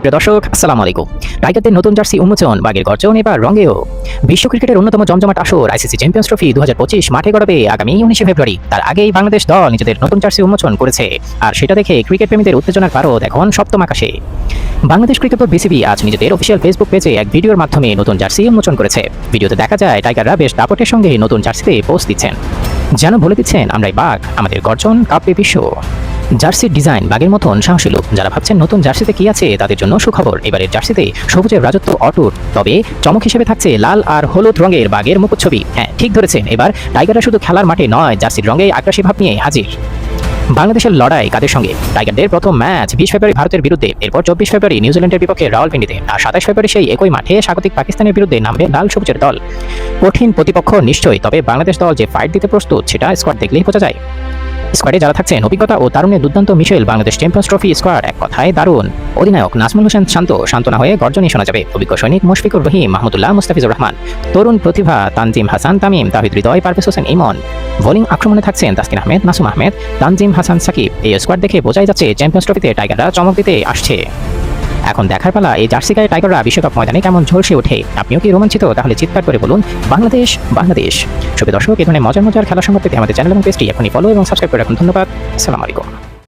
প্রিয় দর্শক, আসসালামু আলাইকুম। টাইগারদের নতুন জার্সি উন্মোচন বাগের গর্জন এবার রঙেও। বিশ্ব ক্রিকেটের অন্যতম জমজমাট আসর, আইসিসি চ্যাম্পিয়ন্স ট্রফি দুহাজার পঁচিশ মাঠে গড়াবে আগামী উনিশে ফেব্রুয়ারি। তার আগেই বাংলাদেশ দল নিজেদের নতুন জার্সি উন্মোচন করেছে। আর সেটা দেখে ক্রিকেট প্রেমীদের উত্তেজনার পারদ এখন সপ্তম আকাশে। বাংলাদেশ ক্রিকেট বোর্ড বিসিবি আজ নিজেদের অফিসিয়াল ফেসবুক পেজে এক ভিডিওর মাধ্যমে নতুন জার্সি উন্মোচন করেছে। ভিডিওতে দেখা যায়, টাইগাররা বেশ দাপটের সঙ্গে নতুন জার্সিতে পোস্ট দিচ্ছেন। যেন বলে দিচ্ছেন, আমরাই বাঘ, আমাদের গর্জন কাব্যে বিশ্ব। জার্সির ডিজাইন বাগের মতন সাহসী লোক। যারা ভাবছেন নতুন জার্সিতে কি আছে, তাদের জন্য সুখবর। এবারের জার্সিতে সবুজের রাজত্ব অটুট, তবে চমক হিসেবে থাকছে লাল আর হলুদ রঙের বাগের মুখচ্ছবি হ্যাঁ ঠিক ধরেছেন। এবার টাইগাররা শুধু খেলার মাঠে নয়, জার্সির রঙে আগ্রাসী ভাব নিয়ে হাজির। বাংলাদেশের লড়াই কাদের সঙ্গে? টাইগারদের প্রথম ম্যাচ বিশ ফেব্রুয়ারি ভারতের বিরুদ্ধে, এরপর চব্বিশ ফেব্রুয়ারি নিউজিল্যান্ডের বিপক্ষে রাওয়ালপিন্ডিতে আর সাতাশ ফেব্রুয়ারি সেই একই মাঠে স্বাগতিক পাকিস্তানের বিরুদ্ধে নামবে লাল সবুজের দল। কঠিন প্রতিপক্ষ নিশ্চয়ই, তবে বাংলাদেশ দল যে ফাইট দিতে প্রস্তুত, সেটা স্কোয়াড দেখলেই বোঝা যায়। স্কোয়াডে যারা থাকছেন, অভিজ্ঞতা ও তারুণের দুর্দান্ত মিশেল বাংলাদেশ চ্যাম্পিয়ন্স ট্রফি স্কোয়াড এক কথায় দারুণ। অধিনায়ক নাজমুল হোসেন শান্ত, সান্ত্বনা হয়ে গর্জনই শোনা যাবে। অভিজ্ঞ সৈনিক মুশফিকুর রহিম, মাহমুদুল্লাহ, মুস্তাফিজুর রহমান। তরুণ প্রতিভা তানজিম হাসান, তামিম, তাহিদ হৃদয়, পারভেজ হোসেন, ইমন। বোলিং আক্রমণে থাকছেন তাসকিন আহমেদ নাসুম আহমেদ, তানজিম হাসান সাকিব। এই স্কোয়াড দেখে বোঝাই যাচ্ছে চ্যাম্পিয়ন্স ট্রফিতে টাইগাররা চমক দিতে আসছে। এখন দেখার পালা, এই জার্সি গায়ে টাইগাররা বিশ্বকাপ ময়দানে কেমন ঝলসে ওঠে? আপনিও কি রোমাঞ্চিত? তাহলে চিৎকার করে বলুন, বাংলাদেশ বাংলাদেশ। শুভ দর্শক এখানে মজার মজার খেলা পেতে আমাদের চ্যানেল এবং পেজটি এখনই ফলো এবং সাবস্ক্রাইব করে রাখুন। ধন্যবাদ। আসসালামু আলাইকুম।